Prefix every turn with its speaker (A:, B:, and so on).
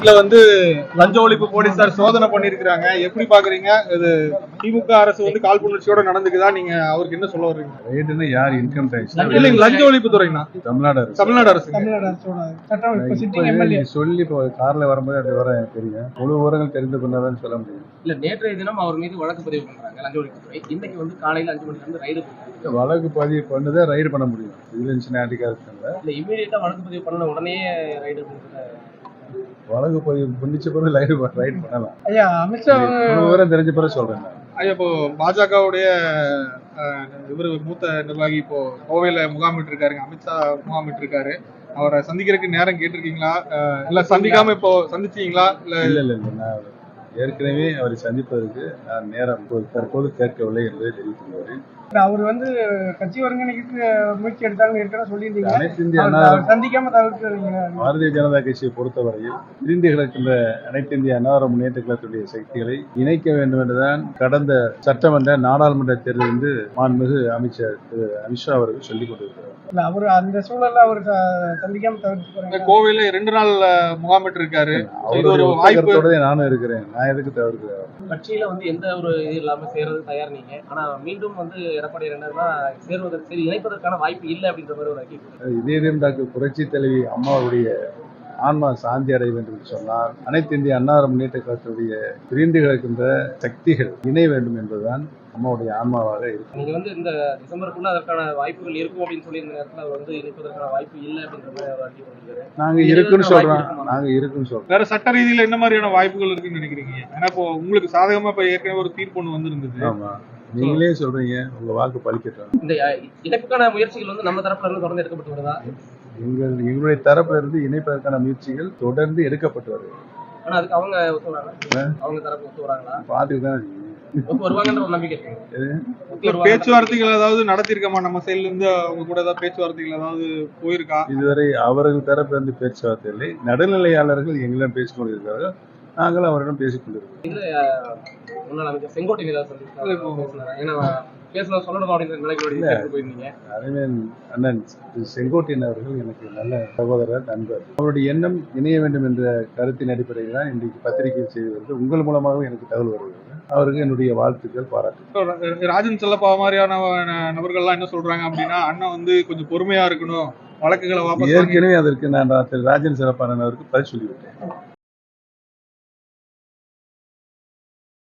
A: இதுல வந்து லஞ்ச ஒழிப்பு போலீசார் சோதனை பண்ணிருக்காங்க எப்படி பாக்குறீங்க? இது திமுக அரசு வந்து காழ்ப்புணர்ச்சியோட நடந்துக்குதா? நீங்க அவருக்கு என்ன சொல்ல வர்றீங்க?
B: ரைடுன்னு யார் இன்கம் டேக்ஸ்
A: இல்லைங்க லஞ்ச ஒழிப்பு துறைனா?
B: தமிழ்நாடு அரசு.
A: தமிழ்நாடு அரசு
C: தமிழ்நாடு
B: சொல்லி இப்போ கார்ல வரும்போது அது வர தெரியும். முழு விவரங்கள் தெரிந்து கொண்டாதான் சொல்ல முடியும்.
D: இல்ல நேற்றைய தினம் அவர் மீது வழக்கு பதிவு பண்றாங்க லஞ்ச ஒழிப்புத்துறை இன்னைக்கு வந்து காலையில அஞ்சு மணில இருந்து ரைடு
B: வழக்கு பதிவு பண்ணதான் ரைடு பண்ண முடியும். விஜிலன்ஸ் அதிகாரத்தில்.
D: இல்ல இமீடியட்டா வழக்கு பதிவு பண்ண உடனே ரைடு
B: வழக்கு பதிவு பண்ணிச்ச பிறகு ரைடு ரைடு பண்ணலாம்.
C: ஐயா அமித்ஷா
B: விவரம் தெரிஞ்ச பிறகு சொல்றேன்.
A: ஐயா, இப்போ பாஜகவுடைய இவர் மூத்த நிர்வாகி இப்போ கோவையில முகாமிட்டு இருக்காருங்க அமித்ஷா முகாமிட்டு இருக்காரு அவரை சந்திக்கிறதுக்கு நேரம் கேட்டிருக்கீங்களா? இல்ல சந்திக்காம இப்போ சந்திச்சீங்களா? இல்ல
B: இல்ல இல்ல இல்ல நான் ஏற்கனவே அவரை சந்திப்பதற்கு நான் நேரம் தற்போது கேட்கவில்லை என்பதை தெரிவித்துள்ளேன்
C: அவர் வந்து கட்சி ஒருங்கிணைக்கு முயற்சி எடுத்தாங்கன்னு ஏற்கனவே சொல்லியிருந்தீங்க. சந்திக்காம தவிர்க்கிறீங்க.
B: பாரதிய ஜனதா கட்சியை பொறுத்தவரையில் பிரிந்து கிடக்கின்ற அனைத்து இந்திய அன்னார முன்னேற்ற கழகத்துடைய சக்திகளை இணைக்க வேண்டும் என்றுதான் கடந்த சட்டமன்ற நாடாளுமன்ற தேர்தல் வந்து மாண்புமிகு அமைச்சர் திரு அமித்ஷா அவர்கள் சொல்லிக் கொண்டிருக்கிறார்.
C: இல்ல அவர் அந்த சூழல்ல அவர் சந்திக்காம தவிர்த்து
A: கோவையில ரெண்டு நாள் முகாமிட்டு இருக்காரு. இது ஒரு வாய்ப்பு.
B: நானும் இருக்கிறேன். நான் எதுக்கு தவிர்க்கிறேன்?
D: கட்சியில வந்து எந்த ஒரு இது இல்லாம சேர்றது தயார் நீங்க? ஆனா மீண்டும் வந்து எடப்பாடி என்னன்னா சேருவதற்கு சரி இணைப்பதற்கான வாய்ப்பு இல்லை அப்படின்ற மாதிரி ஒரு அறிக்கை
B: இதே இதயம் டாக்டர் புரட்சி தலைவி அம்மாவுடைய ஆன்மா சாந்தி அடைய வேண்டும் என்று சொன்னால் அனைத்து இந்திய அன்னார முன்னேற்ற கழகத்துடைய பிரிந்து கிடக்கின்ற சக்திகள் இணை வேண்டும் என்பதுதான் அம்மாவுடைய ஆன்மாவாக இருக்கு.
D: நீங்க வந்து இந்த டிசம்பருக்குள்ள அதற்கான வாய்ப்புகள் இருக்கும் அப்படின்னு சொல்லி இந்த நேரத்துல அவர் வந்து இணைப்பதற்கான வாய்ப்பு இல்லை அப்படின்ற மாதிரி
B: நாங்க இருக்குன்னு சொல்றோம்.
D: இருக்குமா?
B: நாங்க இருக்குன்னு சொல்றோம்.
A: வேற சட்ட ரீதியில என்ன மாதிரியான வாய்ப்புகள் இருக்குன்னு நினைக்கிறீங்க? ஏன்னா இப்போ உங்களுக்கு சாதகமா இப்ப ஏற்கனவே ஒரு தீர்ப்பு ஒண்ணு வந்திருந்தது.
B: ஆமா. நீங்களே சொல்றீங்க உங்க வாக்கு பலிக்கட்டும்
D: இந்த இணைப்புக்கான முயற்சிகள் வந்து நம்ம தரப்புல இருந்து தொடர்ந்து எடுக்கப்பட்டு வருதா?
B: எங்கள் எங்களுடைய தரப்புல இருந்து இணைப்பதற்கான முயற்சிகள் தொடர்ந்து எடுக்கப்பட்டு வருகிறது
D: ஆனா அதுக்கு அவங்க ஒத்து வராங்க அவங்க தரப்பு ஒத்து வராங்களா
B: பார்த்துட்டு தான்
A: பேச்சுவார்த்தைகள் ஏதாவது நடத்திருக்கோமா? நம்ம சைடுல இருந்து அவங்க கூட ஏதாவது பேச்சுவார்த்தைகள் ஏதாவது போயிருக்கா?
B: இதுவரை அவர்கள் தரப்பு இருந்து பேச்சுவார்த்தை இல்லை. நடுநிலையாளர்கள் எங்களிடம் பேசிக் கொண்டிருக்கிறார்கள். நாங்கள் அவரிடம் பேசிக் கொண்டிருக்கிறோம்.
D: முன்னாள் அமைச்சர் செங்கோட்டையன் ஏதாவது பேசினாரா? ஏன்னா பேசணும் சொல்லணும் அப்படிங்கிற போயிருந்தீங்க.
B: அண்ணன் செங்கோட்டையன் அவர்கள் எனக்கு நல்ல சகோதரர் நண்பர். அவருடைய எண்ணம் இணைய வேண்டும் என்ற கருத்தின் அடிப்படையில் தான் இன்றைக்கு பத்திரிகை செய்தி வருது. உங்கள் மூலமாகவும் எனக்கு தகவல் வருகிறது. அவருக்கு என்னுடைய வாழ்த்துக்கள் பாராட்டு
A: ராஜன் செல்லப்பா மாதிரியான நபர்கள்லாம் என்ன சொல்றாங்க அப்படின்னா அண்ணன் வந்து கொஞ்சம் பொறுமையா இருக்கணும் வழக்குகளை
B: ஏற்கனவே அதற்கு நான் திரு ராஜன் சிறப்பானன் அவருக்கு பதில் சொல்லிவிட்டேன்.